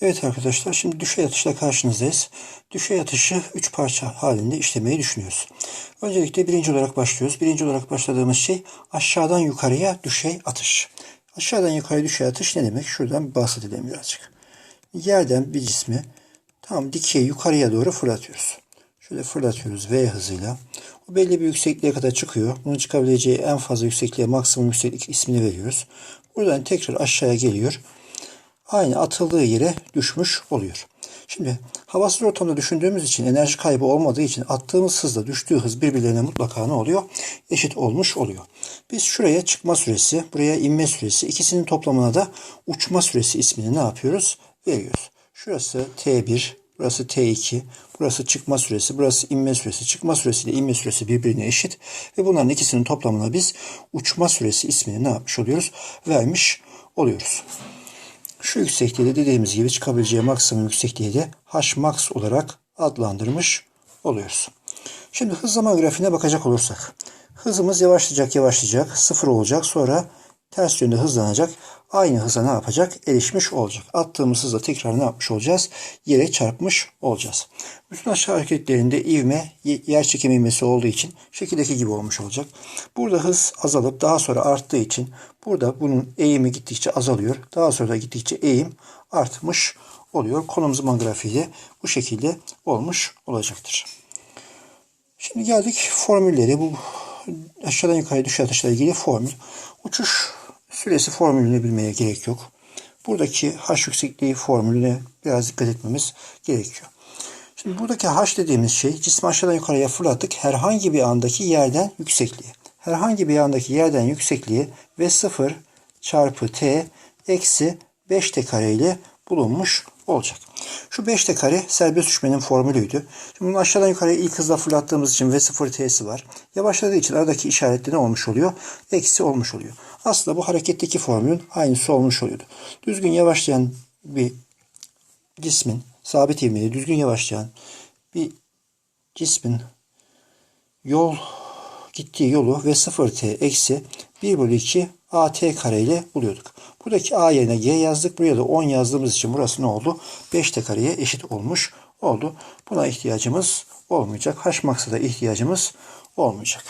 Evet arkadaşlar şimdi düşey atışla karşınızdayız. Düşey atışı 3 parça halinde işlemeyi düşünüyoruz. Öncelikle birinci olarak başlıyoruz. Birinci olarak başladığımız şey aşağıdan yukarıya düşey atış. Aşağıdan yukarıya düşey atış ne demek? Şuradan bir bahsedelim birazcık. Yerden bir cismi tam dikey yukarıya doğru fırlatıyoruz. Şöyle fırlatıyoruz V hızıyla. O belli bir yüksekliğe kadar çıkıyor. Bunun çıkabileceği en fazla yüksekliğe maksimum yükseklik ismini veriyoruz. Buradan tekrar aşağıya geliyor aynı atıldığı yere düşmüş oluyor. Şimdi havasız ortamda düşündüğümüz için enerji kaybı olmadığı için attığımız hızla düştüğü hız birbirlerine mutlaka ne oluyor? Eşit olmuş oluyor. Biz şuraya çıkma süresi, buraya inme süresi, ikisinin toplamına da uçma süresi ismini ne yapıyoruz? Veriyoruz. Şurası T1, burası T2, burası çıkma süresi, burası inme süresi. Çıkma süresi ile inme süresi birbirine eşit ve bunların ikisinin toplamına biz uçma süresi ismini ne yapmış oluyoruz? Vermiş oluyoruz. Şu yüksekliği de dediğimiz gibi çıkabileceği maksimum yüksekliği de Hmax olarak adlandırmış oluyoruz. Şimdi hızlama grafiğine bakacak olursak. Hızımız yavaşlayacak yavaşlayacak sıfır olacak sonra ters yönde hızlanacak. Aynı hıza ne yapacak? Erişmiş olacak. Attığımız hızla tekrar ne yapmış olacağız? Yere çarpmış olacağız. Bütün aşağı hareketlerinde ivme yer çekimi ivmesi olduğu için şekildeki gibi olmuş olacak. Burada hız azalıp daha sonra arttığı için burada bunun eğimi gittikçe azalıyor. Daha sonra da gittikçe eğim artmış oluyor. Konum zaman grafiği de bu şekilde olmuş olacaktır. Şimdi geldik formülleri. Bu aşağıdan yukarı düşey atışla ilgili formül. Uçuş süresi formülünü bilmeye gerek yok. Buradaki h yüksekliği formülüne biraz dikkat etmemiz gerekiyor. Şimdi buradaki h dediğimiz şey cismi aşağıdan yukarıya fırlattık. Herhangi bir andaki yerden yüksekliği. Herhangi bir andaki yerden yüksekliği ve 0 çarpı t eksi 5t kare ile bulunmuş olacak. Şu 5t kare serbest düşmenin formülüydü. Şimdi bunu aşağıdan yukarıya ilk hızla fırlattığımız için V0 t'si var. Yavaşladığı için aradaki işaretli ne olmuş oluyor? Eksi olmuş oluyor. Aslında bu hareketteki formülün aynısı olmuş oluyordu. Düzgün yavaşlayan bir cismin sabit ivmeli düzgün yavaşlayan bir cismin yol gittiği yolu ve 0t eksi 1 bölü 2 at kare ile buluyorduk. Buradaki a yerine g yazdık. Buraya da 10 yazdığımız için burası ne oldu? 5t kareye eşit olmuş oldu. Buna ihtiyacımız olmayacak. H maksa da ihtiyacımız olmayacak.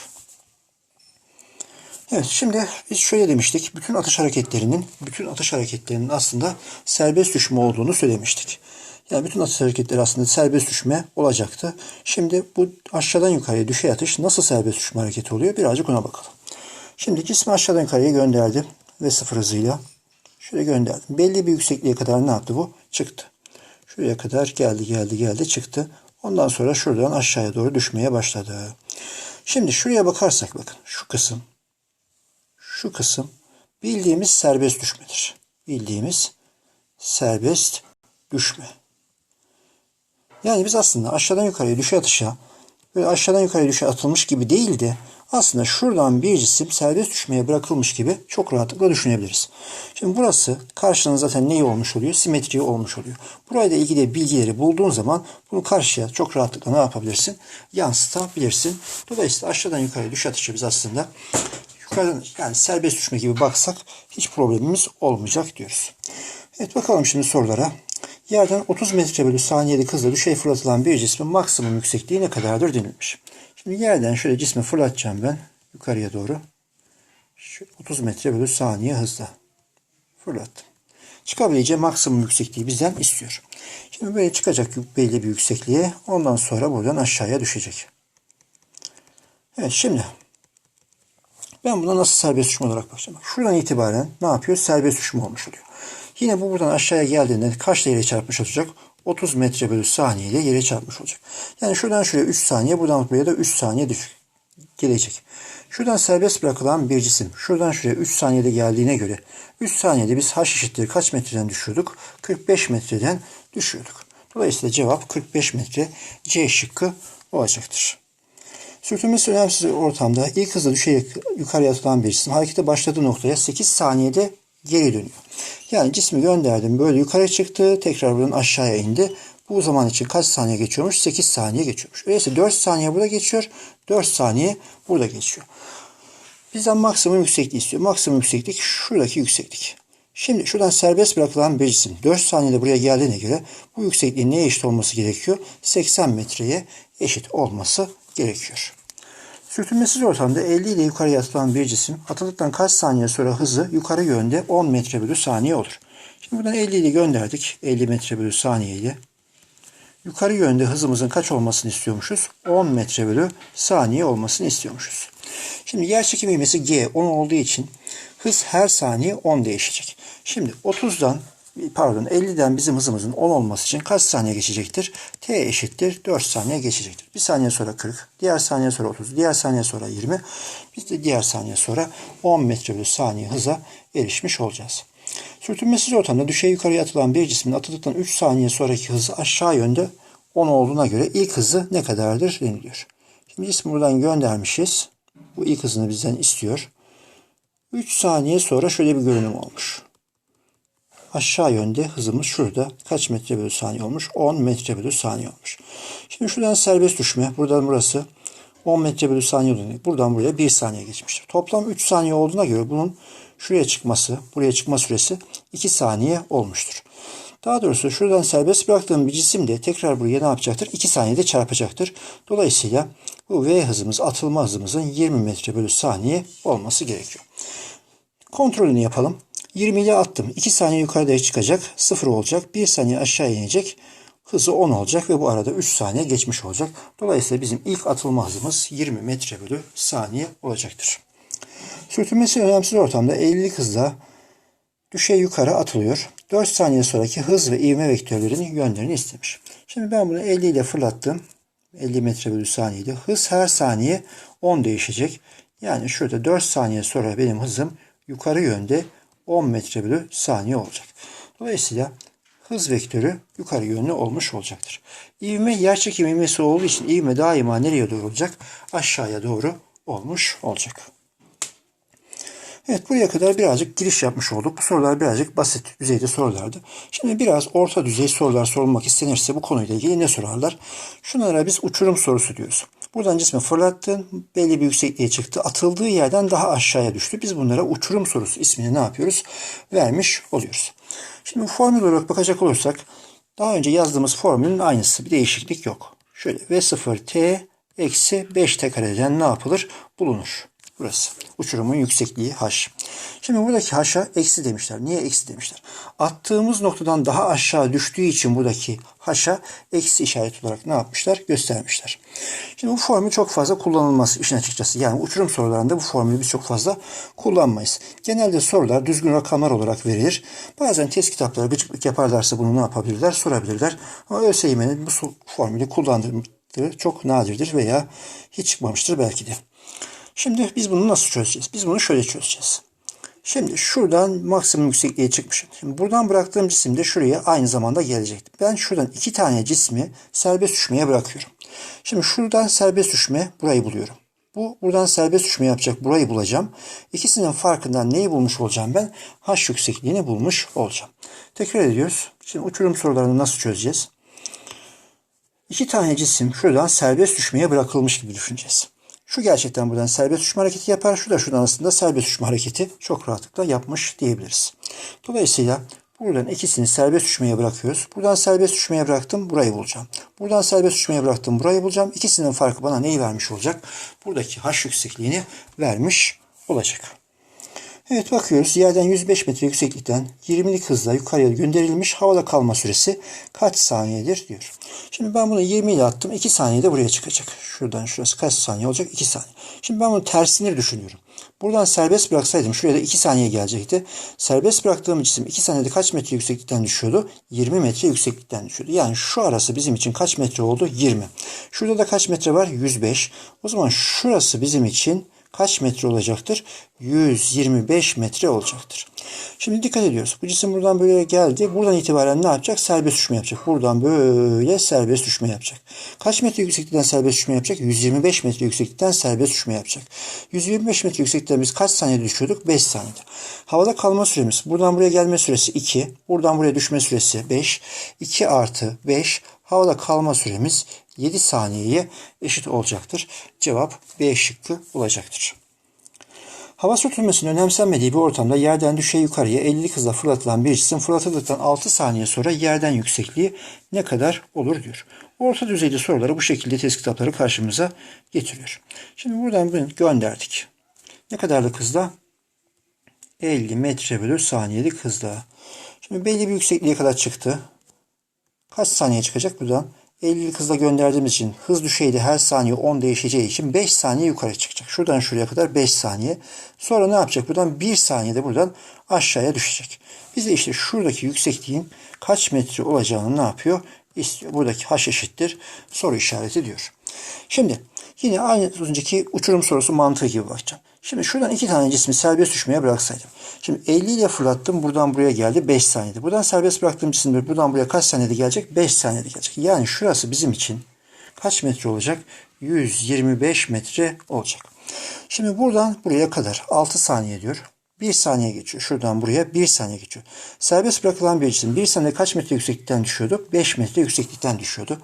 Evet şimdi biz şöyle demiştik. Bütün atış hareketlerinin bütün atış hareketlerinin aslında serbest düşme olduğunu söylemiştik. Yani bütün atış hareketleri aslında serbest düşme olacaktı. Şimdi bu aşağıdan yukarıya düşey atış nasıl serbest düşme hareketi oluyor? Birazcık ona bakalım. Şimdi cismi aşağıdan yukarıya gönderdim ve sıfır hızıyla şöyle gönderdim. Belli bir yüksekliğe kadar ne yaptı bu? Çıktı. Şuraya kadar geldi geldi geldi çıktı. Ondan sonra şuradan aşağıya doğru düşmeye başladı. Şimdi şuraya bakarsak bakın şu kısım şu kısım bildiğimiz serbest düşmedir. Bildiğimiz serbest düşme. Yani biz aslında aşağıdan yukarıya düşe atışa böyle aşağıdan yukarıya düşe atılmış gibi değil de aslında şuradan bir cisim serbest düşmeye bırakılmış gibi çok rahatlıkla düşünebiliriz. Şimdi burası karşının zaten neyi olmuş oluyor? Simetri olmuş oluyor. Burayla ilgili bilgileri bulduğun zaman bunu karşıya çok rahatlıkla ne yapabilirsin? Yansıtabilirsin. Dolayısıyla aşağıdan yukarıya düş atışı biz aslında yukarıdan yani serbest düşme gibi baksak hiç problemimiz olmayacak diyoruz. Evet bakalım şimdi sorulara. Yerden 30 metre bölü saniyelik hızla düşey fırlatılan bir cismin maksimum yüksekliği ne kadardır denilmiş. Şimdi yerden şöyle cismi fırlatacağım ben yukarıya doğru. Şu 30 metre bölü saniye hızla fırlattım. Çıkabileceği maksimum yüksekliği bizden istiyor. Şimdi böyle çıkacak belli bir yüksekliğe. Ondan sonra buradan aşağıya düşecek. Evet şimdi ben buna nasıl serbest düşme olarak bakacağım. Şuradan itibaren ne yapıyor? Serbest düşme olmuş oluyor. Yine bu buradan aşağıya geldiğinde kaçla yere çarpmış olacak? 30 metre bölü saniye ile yere çarpmış olacak. Yani şuradan şuraya 3 saniye, buradan buraya da 3 saniye düş gelecek. Şuradan serbest bırakılan bir cisim. Şuradan şuraya 3 saniyede geldiğine göre 3 saniyede biz h eşittir kaç metreden düşüyorduk? 45 metreden düşüyorduk. Dolayısıyla cevap 45 metre C şıkkı olacaktır. Sürtünmesi önemsiz ortamda ilk hızla düşerek yukarıya atılan bir cisim harekete başladığı noktaya 8 saniyede geri dönüyor. Yani cismi gönderdim böyle yukarı çıktı tekrar buradan aşağıya indi. Bu zaman için kaç saniye geçiyormuş? 8 saniye geçiyormuş. Öyleyse 4 saniye burada geçiyor. 4 saniye burada geçiyor. Bizden maksimum yüksekliği istiyor. Maksimum yükseklik şuradaki yükseklik. Şimdi şuradan serbest bırakılan bir cisim 4 saniyede buraya geldiğine göre bu yüksekliğin neye eşit olması gerekiyor? 80 metreye eşit olması gerekiyor. Sürtünmesiz ortamda 50 ile yukarıya atılan bir cisim atıldıktan kaç saniye sonra hızı yukarı yönde 10 metre bölü saniye olur. Şimdi buradan 50 ile gönderdik. 50 metre bölü saniye ile. Yukarı yönde hızımızın kaç olmasını istiyormuşuz? 10 metre bölü saniye olmasını istiyormuşuz. Şimdi yer çekim ivmesi G 10 olduğu için hız her saniye 10 değişecek. Şimdi 30'dan pardon 50'den bizim hızımızın 10 olması için kaç saniye geçecektir? T eşittir 4 saniye geçecektir. Bir saniye sonra 40, diğer saniye sonra 30, diğer saniye sonra 20, biz de diğer saniye sonra 10 metre bölü saniye hıza erişmiş olacağız. Sürtünmesiz ortamda düşey yukarıya atılan bir cismin atıldıktan 3 saniye sonraki hızı aşağı yönde 10 olduğuna göre ilk hızı ne kadardır deniliyor. Şimdi cismi buradan göndermişiz. Bu ilk hızını bizden istiyor. 3 saniye sonra şöyle bir görünüm olmuş. Aşağı yönde hızımız şurada kaç metre bölü saniye olmuş? 10 metre bölü saniye olmuş. Şimdi şuradan serbest düşme. Buradan burası 10 metre bölü saniye olduğunu. Buradan buraya 1 saniye geçmiştir. Toplam 3 saniye olduğuna göre bunun şuraya çıkması, buraya çıkma süresi 2 saniye olmuştur. Daha doğrusu şuradan serbest bıraktığım bir cisim de tekrar buraya ne yapacaktır? 2 saniyede çarpacaktır. Dolayısıyla bu V hızımız atılma hızımızın 20 metre bölü saniye olması gerekiyor. Kontrolünü yapalım. 20 ile attım. 2 saniye yukarıda çıkacak. 0 olacak. 1 saniye aşağı inecek. Hızı 10 olacak ve bu arada 3 saniye geçmiş olacak. Dolayısıyla bizim ilk atılma hızımız 20 metre bölü saniye olacaktır. Sürtünmesi önemsiz ortamda 50 hızla düşey yukarı atılıyor. 4 saniye sonraki hız ve ivme vektörlerinin yönlerini istemiş. Şimdi ben bunu 50 ile fırlattım. 50 metre bölü saniyede. Hız her saniye 10 değişecek. Yani şurada 4 saniye sonra benim hızım yukarı yönde 10 metre bölü saniye olacak. Dolayısıyla hız vektörü yukarı yönlü olmuş olacaktır. İvme yerçekim ivmesi olduğu için ivme daima nereye doğru olacak? Aşağıya doğru olmuş olacak. Evet buraya kadar birazcık giriş yapmış olduk. Bu sorular birazcık basit düzeyde sorulardı. Şimdi biraz orta düzey sorular sorulmak istenirse bu konuyla ilgili ne sorarlar? Şunlara biz uçurum sorusu diyoruz. Buradan cismi fırlattın, belli bir yüksekliğe çıktı. Atıldığı yerden daha aşağıya düştü. Biz bunlara uçurum sorusu ismini ne yapıyoruz? Vermiş oluyoruz. Şimdi formül olarak bakacak olursak daha önce yazdığımız formülün aynısı. Bir değişiklik yok. Şöyle V0T eksi 5T kareden ne yapılır? Bulunur. Burası. Uçurumun yüksekliği h. Şimdi buradaki h'a eksi demişler. Niye eksi demişler? Attığımız noktadan daha aşağı düştüğü için buradaki h'a eksi işareti olarak ne yapmışlar? Göstermişler. Şimdi bu formül çok fazla kullanılmaz işin açıkçası. Yani uçurum sorularında bu formülü biz çok fazla kullanmayız. Genelde sorular düzgün rakamlar olarak verilir. Bazen test kitapları gıcıklık yaparlarsa bunu ne yapabilirler? Sorabilirler. Ama ÖSYM'nin bu formülü kullandırdığı çok nadirdir veya hiç çıkmamıştır belki de. Şimdi biz bunu nasıl çözeceğiz? Biz bunu şöyle çözeceğiz. Şimdi şuradan maksimum yüksekliğe çıkmışım. Şimdi buradan bıraktığım cisim de şuraya aynı zamanda gelecekti. Ben şuradan iki tane cismi serbest düşmeye bırakıyorum. Şimdi şuradan serbest düşme burayı buluyorum. Bu buradan serbest düşme yapacak burayı bulacağım. İkisinin farkından neyi bulmuş olacağım ben? H yüksekliğini bulmuş olacağım. Tekrar ediyoruz. Şimdi uçurum sorularını nasıl çözeceğiz? İki tane cisim şuradan serbest düşmeye bırakılmış gibi düşüneceğiz. Şu gerçekten buradan serbest düşme hareketi yapar. Şu da şuradan aslında serbest düşme hareketi çok rahatlıkla yapmış diyebiliriz. Dolayısıyla buradan ikisini serbest düşmeye bırakıyoruz. Buradan serbest düşmeye bıraktım. Burayı bulacağım. Buradan serbest düşmeye bıraktım. Burayı bulacağım. İkisinin farkı bana neyi vermiş olacak? Buradaki h yüksekliğini vermiş olacak. Evet bakıyoruz. Yerden 105 metre yükseklikten 20'lik hızla yukarıya gönderilmiş havada kalma süresi kaç saniyedir diyor. Şimdi ben bunu 20 ile attım. 2 saniyede buraya çıkacak. Şuradan şurası kaç saniye olacak? 2 saniye. Şimdi ben bunu tersini düşünüyorum. Buradan serbest bıraksaydım şuraya da 2 saniye gelecekti. Serbest bıraktığım cisim 2 saniyede kaç metre yükseklikten düşüyordu? 20 metre yükseklikten düşüyordu. Yani şu arası bizim için kaç metre oldu? 20. Şurada da kaç metre var? 105. O zaman şurası bizim için kaç metre olacaktır? 125 metre olacaktır. Şimdi dikkat ediyoruz. Bu cisim buradan böyle geldi. Buradan itibaren ne yapacak? Serbest düşme yapacak. Buradan böyle serbest düşme yapacak. Kaç metre yükseklikten serbest düşme yapacak? 125 metre yükseklikten serbest düşme yapacak. 125 metre yükseklikten biz kaç saniyede düşüyorduk? 5 saniyede. Havada kalma süremiz. Buradan buraya gelme süresi 2. Buradan buraya düşme süresi 5. 2 artı 5. Havada kalma süremiz 7 saniyeye eşit olacaktır. Cevap B şıkkı olacaktır. Hava sürtünmesinin önemsenmediği bir ortamda yerden düşey yukarıya 50'lik hızla fırlatılan bir cisim fırlatıldıktan 6 saniye sonra yerden yüksekliği ne kadar olur diyor. Orta düzeyde soruları bu şekilde test kitapları karşımıza getiriyor. Şimdi buradan bunu gönderdik. Ne kadarlık hızla? 50 metre bölü saniyelik hızla. Şimdi belli bir yüksekliğe kadar çıktı. Kaç saniye çıkacak buradan? 50'lik hızla gönderdiğimiz için hız düşeyde her saniye 10 değişeceği için 5 saniye yukarı çıkacak. Şuradan şuraya kadar 5 saniye. Sonra ne yapacak? Buradan 1 saniyede buradan aşağıya düşecek. Biz de işte şuradaki yüksekliğin kaç metre olacağını ne yapıyor? Buradaki h eşittir soru işareti diyor. Şimdi yine aynı önceki uçurum sorusu mantığı gibi bakacağım. Şimdi şuradan iki tane cismi serbest düşmeye bıraksaydım. Şimdi 50 ile fırlattım. Buradan buraya geldi 5 saniyede. Buradan serbest bıraktığım cisimler buradan buraya kaç saniyede gelecek? 5 saniyede gelecek. Yani şurası bizim için kaç metre olacak? 125 metre olacak. Şimdi buradan buraya kadar 6 saniye diyor. 1 saniye geçiyor. Şuradan buraya 1 saniye geçiyor. Serbest bırakılan bir cisim 1 saniye kaç metre yükseklikten düşüyordu? 5 metre yükseklikten düşüyordu.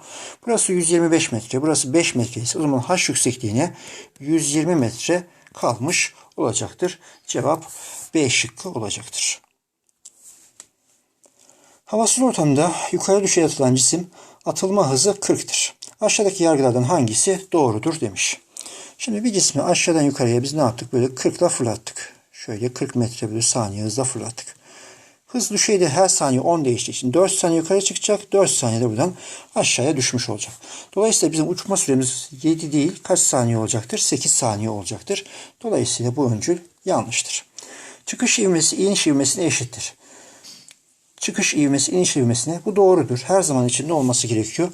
Burası 125 metre. Burası 5 metre ise o zaman h yüksekliğine 120 metre kalmış olacaktır. Cevap B şıkkı olacaktır. Havasız ortamda yukarı düşey atılan cisim atılma hızı 40'tır. Aşağıdaki yargılardan hangisi doğrudur demiş. Şimdi bir cismi aşağıdan yukarıya biz ne yaptık? Böyle 40 ile fırlattık. Şöyle 40 metre bölü saniye hızla fırlattık. Hız düşeyde her saniye 10 değiştiği için 4 saniye yukarı çıkacak. 4 saniyede buradan aşağıya düşmüş olacak. Dolayısıyla bizim uçma süremiz 7 değil kaç saniye olacaktır? 8 saniye olacaktır. Dolayısıyla bu öncül yanlıştır. Çıkış ivmesi iniş ivmesine eşittir. Çıkış ivmesi iniş ivmesine bu doğrudur. Her zaman için ne olması gerekiyor?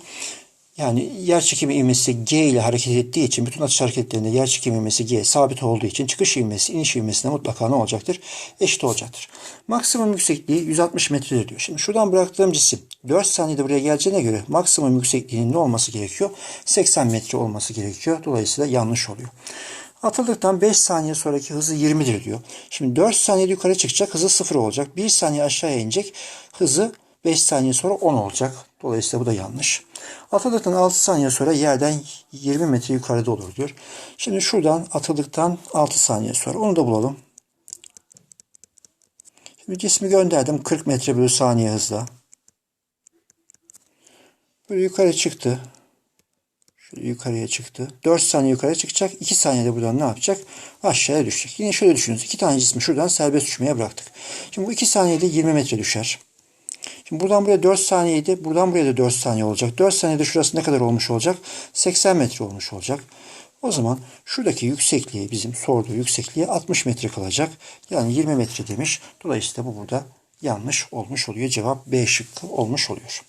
Yani yer çekimi ivmesi G ile hareket ettiği için bütün atış hareketlerinde yer çekimi ivmesi G sabit olduğu için çıkış ivmesi iniş ivmesine mutlaka ne olacaktır? Eşit olacaktır. Maksimum yüksekliği 160 metredir diyor. Şimdi şuradan bıraktığım cisim 4 saniyede buraya geleceğine göre maksimum yüksekliğinin ne olması gerekiyor? 80 metre olması gerekiyor. Dolayısıyla yanlış oluyor. Atıldıktan 5 saniye sonraki hızı 20'dir diyor. Şimdi 4 saniyede yukarı çıkacak hızı 0 olacak. 1 saniye aşağıya inecek hızı 5 saniye sonra 10 olacak. Dolayısıyla bu da yanlış. Atıldıktan 6 saniye sonra yerden 20 metre yukarıda olur diyor. Şimdi şuradan atıldıktan 6 saniye sonra onu da bulalım. Şimdi cismi gönderdim 40 metre bölü saniye hızla. Böyle yukarı çıktı. Şöyle yukarıya çıktı. 4 saniye yukarı çıkacak. 2 saniyede buradan ne yapacak? Aşağıya düşecek. Yine şöyle düşünün. 2 tane cismi şuradan serbest düşmeye bıraktık. Şimdi bu 2 saniyede 20 metre düşer. Şimdi buradan buraya 4 saniyeydi. Buradan buraya da 4 saniye olacak. 4 saniyede şurası ne kadar olmuş olacak? 80 metre olmuş olacak. O zaman şuradaki yüksekliği bizim sorduğu yüksekliğe 60 metre kalacak. Yani 20 metre demiş. Dolayısıyla bu burada yanlış olmuş oluyor. Cevap B şıkkı olmuş oluyor.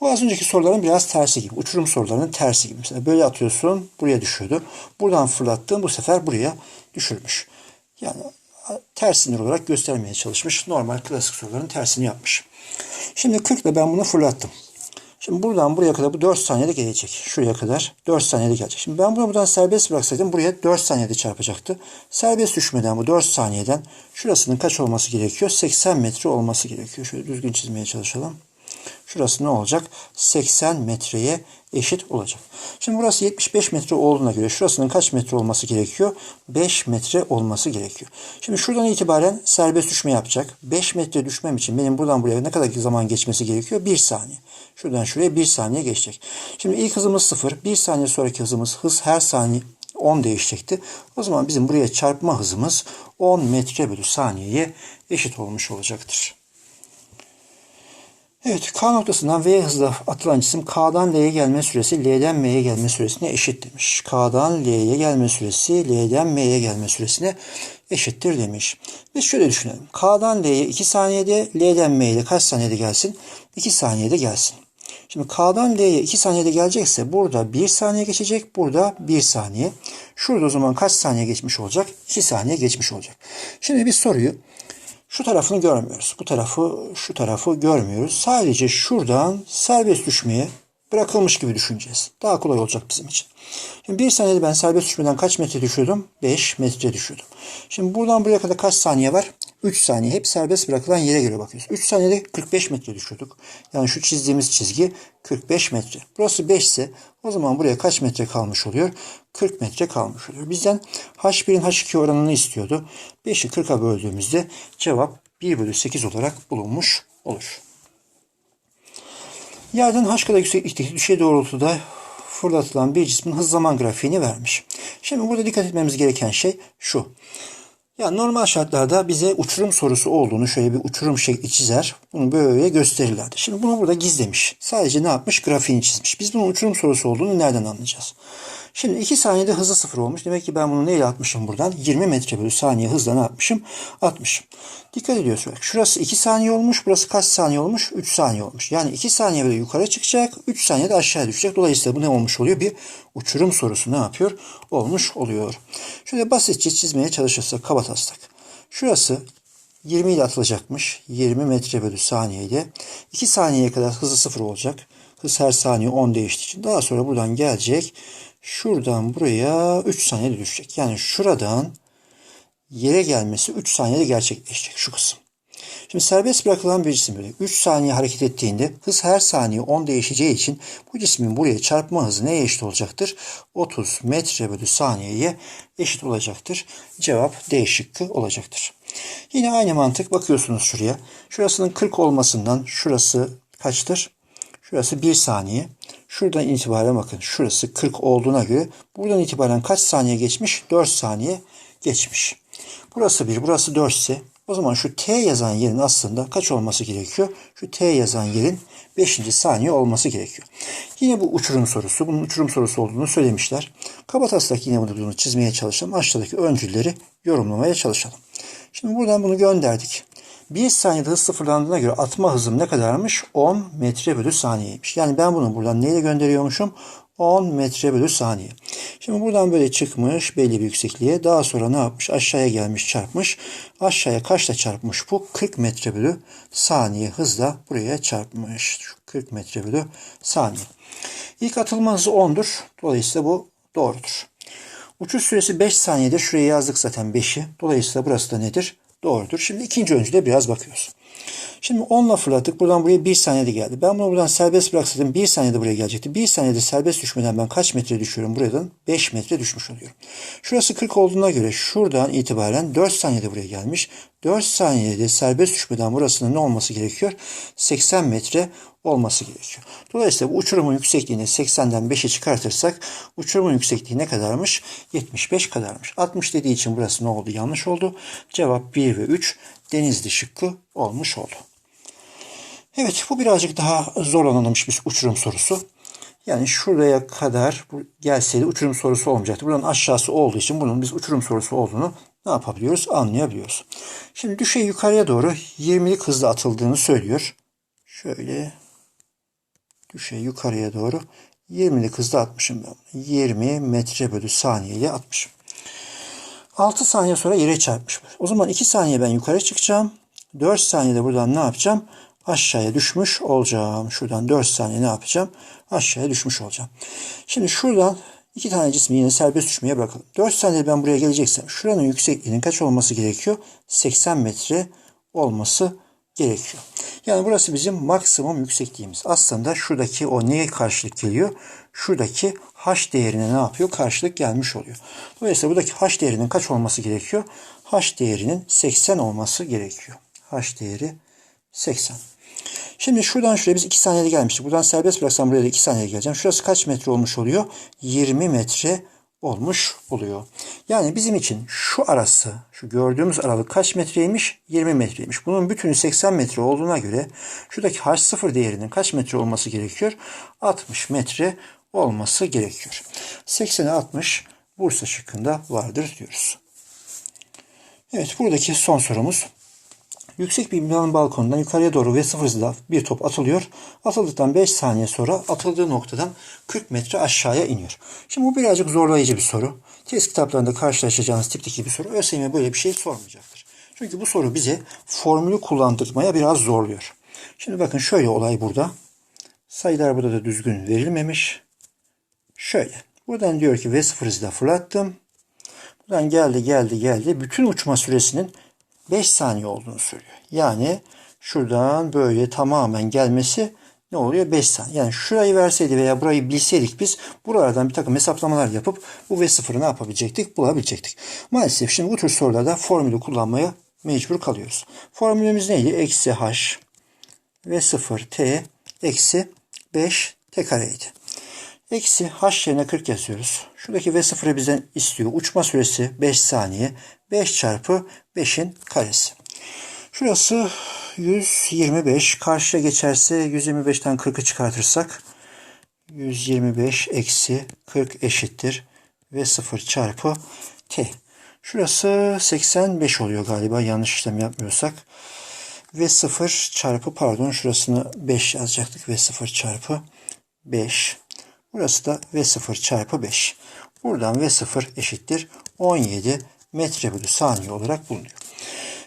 Bu az önceki soruların biraz tersi gibi. Uçurum sorularının tersi gibi. Mesela böyle atıyorsun buraya düşüyordu. Buradan fırlattığın bu sefer buraya düşürmüş. Yani tersinler olarak göstermeye çalışmış. Normal klasik soruların tersini yapmış. Şimdi 40 ile ben bunu fırlattım. Şimdi buradan buraya kadar bu 4 saniyede gelecek. Şuraya kadar 4 saniyede gelecek. Şimdi ben bunu buradan serbest bıraksaydım buraya 4 saniyede çarpacaktı. Serbest düşmeden bu 4 saniyeden şurasının kaç olması gerekiyor? 80 metre olması gerekiyor. Şöyle düzgün çizmeye çalışalım. Şurası ne olacak? 80 metreye eşit olacak. Şimdi burası 75 metre olduğuna göre şurasının kaç metre olması gerekiyor? 5 metre olması gerekiyor. Şimdi şuradan itibaren serbest düşme yapacak. 5 metre düşmem için benim buradan buraya ne kadar zaman geçmesi gerekiyor? 1 saniye. Şuradan şuraya 1 saniye geçecek. Şimdi ilk hızımız 0. 1 saniye sonraki hızımız hız her saniye 10 değişecekti. O zaman bizim buraya çarpma hızımız 10 metre bölü saniyeye eşit olmuş olacaktır. Evet K noktasından V hızla atılan cisim K'dan L'ye gelme süresi L'den M'ye gelme süresine eşit demiş. K'dan L'ye gelme süresi L'den M'ye gelme süresine eşittir demiş. Biz şöyle düşünelim. K'dan L'ye 2 saniyede L'den M'ye de kaç saniyede gelsin? 2 saniyede gelsin. Şimdi K'dan L'ye 2 saniyede gelecekse burada 1 saniye geçecek. Burada 1 saniye. Şurada o zaman kaç saniye geçmiş olacak? 2 saniye geçmiş olacak. Şimdi biz soruyu şu tarafını görmüyoruz. Bu tarafı, şu tarafı görmüyoruz. Sadece şuradan serbest düşmeye bırakılmış gibi düşüneceğiz. Daha kolay olacak bizim için. Şimdi bir saniyede ben serbest düşmeden kaç metre düşüyordum? 5 metre düşüyordum. Şimdi buradan buraya kadar kaç saniye var? 3 saniye hep serbest bırakılan yere göre bakıyoruz. 3 saniyede 45 metre düşüyorduk. Yani şu çizdiğimiz çizgi 45 metre. Burası 5 ise o zaman buraya kaç metre kalmış oluyor? 40 metre kalmış oluyor. Bizden H1'in H2 oranını istiyordu. 5'i 40'a böldüğümüzde cevap 1 bölü 8 olarak bulunmuş olur. Yerden h kadar yükseklikteki düşey doğrultuda fırlatılan bir cismin hız zaman grafiğini vermiş. Şimdi burada dikkat etmemiz gereken şey şu. Yani normal şartlarda bize uçurum sorusu olduğunu şöyle bir uçurum şekli çizer. Bunu böyle gösterirlerdi. Şimdi bunu burada gizlemiş. Sadece ne yapmış? Grafiğini çizmiş. Biz bunun uçurum sorusu olduğunu nereden anlayacağız? Şimdi 2 saniyede hızı sıfır olmuş. Demek ki ben bunu neyle atmışım buradan? 20 metre bölü saniye hızla ne yapmışım? Atmışım. Dikkat ediyoruz. Bak, şurası 2 saniye olmuş. Burası kaç saniye olmuş? 3 saniye olmuş. Yani 2 saniye böyle yukarı çıkacak. 3 saniyede aşağı düşecek. Dolayısıyla bu ne olmuş oluyor? Bir uçurum sorusu ne yapıyor? Olmuş oluyor. Şöyle basitçe çizmeye çalışırsak kaba taslak. Şurası 20 ile atılacakmış. 20 metre bölü saniyede. 2 saniyeye kadar hızı sıfır olacak. Hız her saniye 10 değiştiği için. Daha sonra buradan gelecek. Şuradan buraya 3 saniyede düşecek. Yani şuradan yere gelmesi 3 saniyede gerçekleşecek şu kısım. Şimdi serbest bırakılan bir cisim böyle 3 saniye hareket ettiğinde hız her saniye 10 değişeceği için bu cismin buraya çarpma hızı neye eşit olacaktır? 30 metre bölü saniyeye eşit olacaktır. Cevap D şıkkı olacaktır. Yine aynı mantık bakıyorsunuz şuraya. Şurasının 40 olmasından şurası kaçtır? Şurası 1 saniye. Şuradan itibaren bakın şurası 40 olduğuna göre buradan itibaren kaç saniye geçmiş? 4 saniye geçmiş. Burası 1, burası 4 ise o zaman şu T yazan yerin aslında kaç olması gerekiyor? Şu T yazan yerin 5. saniye olması gerekiyor. Yine bu uçurum sorusu. Bunun uçurum sorusu olduğunu söylemişler. Kabataslak yine bunu çizmeye çalışalım. Aşağıdaki öncülleri yorumlamaya çalışalım. Şimdi buradan bunu gönderdik. 1 saniyede hız sıfırlandığına göre atma hızım ne kadarmış? 10 metre bölü saniyeymiş. Yani ben bunu buradan neyle gönderiyormuşum? 10 metre bölü saniye. Şimdi buradan böyle çıkmış belli bir yüksekliğe. Daha sonra ne yapmış? Aşağıya gelmiş çarpmış. Aşağıya kaçla çarpmış bu? 40 metre bölü saniye hızla buraya çarpmış. Şu 40 metre bölü saniye. İlk atılma hızı 10'dur. Dolayısıyla bu doğrudur. Uçuş süresi 5 saniyede. Şuraya yazdık zaten 5'i. Dolayısıyla burası da nedir? Doğrudur. Şimdi ikinci öncüde biraz bakıyoruz. Şimdi 10'la fırlattık. Buradan buraya 1 saniyede geldi. Ben bunu buradan serbest bıraksaydım 1 saniyede buraya gelecekti. 1 saniyede serbest düşmeden ben kaç metre düşüyorum? Buradan 5 metre düşmüş oluyorum. Şurası 40 olduğuna göre şuradan itibaren 4 saniyede buraya gelmiş. 4 saniyede serbest düşmeden burasının ne olması gerekiyor? 80 metre olması gerekiyor. Dolayısıyla bu uçurumun yüksekliğini 80'den 5'e çıkartırsak uçurumun yüksekliği ne kadarmış? 75 kadarmış. 60 dediği için burası ne oldu? Yanlış oldu. Cevap 1 ve 3 denizli şıkkı olmuş oldu. Evet bu birazcık daha zorlanılmış bir uçurum sorusu. Yani şuraya kadar gelseydi uçurum sorusu olmayacaktı. Buranın aşağısı olduğu için bunun biz uçurum sorusu olduğunu ne yapabiliyoruz? Anlayabiliyoruz. Şimdi düşey yukarıya doğru 20'lik hızla atıldığını söylüyor. Şöyle düşey yukarıya doğru 20'lik hızla atmışım ben. 20 metre bölü saniyeye atmışım. 6 saniye sonra yere çarpmış. O zaman 2 saniye ben yukarı çıkacağım. 4 saniyede buradan ne yapacağım? Aşağıya düşmüş olacağım. Şuradan 4 saniye ne yapacağım? Aşağıya düşmüş olacağım. Şimdi şuradan iki tane cismi yine serbest düşmeye bırakalım. 4 saniye ben buraya geleceksem şuranın yüksekliğinin kaç olması gerekiyor? 80 metre olması gerekiyor. Yani burası bizim maksimum yüksekliğimiz. Aslında şuradaki o neye karşılık geliyor? Şuradaki h değerine ne yapıyor? Karşılık gelmiş oluyor. Dolayısıyla buradaki h değerinin kaç olması gerekiyor? h değerinin 80 olması gerekiyor. h değeri 80. Şimdi şuradan şuraya biz 2 saniyede gelmiştik. Buradan serbest bıraksam buraya da 2 saniyede geleceğim. Şurası kaç metre olmuş oluyor? 20 metre olmuş oluyor. Yani bizim için şu arası, şu gördüğümüz aralık kaç metreymiş? 20 metreymiş. Bunun bütünü 80 metre olduğuna göre şuradaki H0 değerinin kaç metre olması gerekiyor? 60 metre olması gerekiyor. 80'e 60 Bursa şıkkında vardır diyoruz. Evet buradaki son sorumuz. Yüksek bir binanın balkonundan yukarıya doğru ve sıfır hızla bir top atılıyor. Atıldıktan 5 saniye sonra atıldığı noktadan 40 metre aşağıya iniyor. Şimdi bu birazcık zorlayıcı bir soru. Test kitaplarında karşılaşacağınız tipteki bir soru. ÖSYM böyle bir şey sormayacaktır. Çünkü bu soru bize formülü kullandırmaya biraz zorluyor. Şimdi bakın şöyle olay burada. Sayılar burada da düzgün verilmemiş. Şöyle. Buradan diyor ki V0 hızla fırlattım. Buradan geldi geldi geldi. Bütün uçma süresinin 5 saniye olduğunu söylüyor. Yani şuradan böyle tamamen gelmesi ne oluyor? 5 saniye. Yani şurayı verseydi veya burayı bilseydik biz buralardan bir takım hesaplamalar yapıp bu V0'ı ne yapabilecektik? Bulabilecektik. Maalesef şimdi bu tür sorularda formülü kullanmaya mecbur kalıyoruz. Formülümüz neydi? Eksi H V0 T eksi 5 T kareydi. Eksi H yerine 40 yazıyoruz. Şuradaki V0'ı bizden istiyor. Uçma süresi 5 saniye. 5 çarpı 5'in karesi. Şurası 125. Karşıya geçerse 125'ten 40'ı çıkartırsak 125 eksi 40 eşittir. V0 çarpı T. Şurası 85 oluyor galiba yanlış işlem yapmıyorsak. V0 çarpı pardon şurasını 5 yazacaktık. V0 çarpı 5. Burası da V0 çarpı 5. Buradan V0 eşittir 17 metre bölü saniye olarak bulunuyor.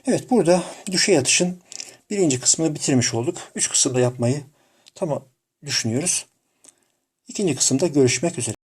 Evet burada düşey atışın birinci kısmını bitirmiş olduk. Üç kısımda yapmayı tamam düşünüyoruz. İkinci kısımda görüşmek üzere.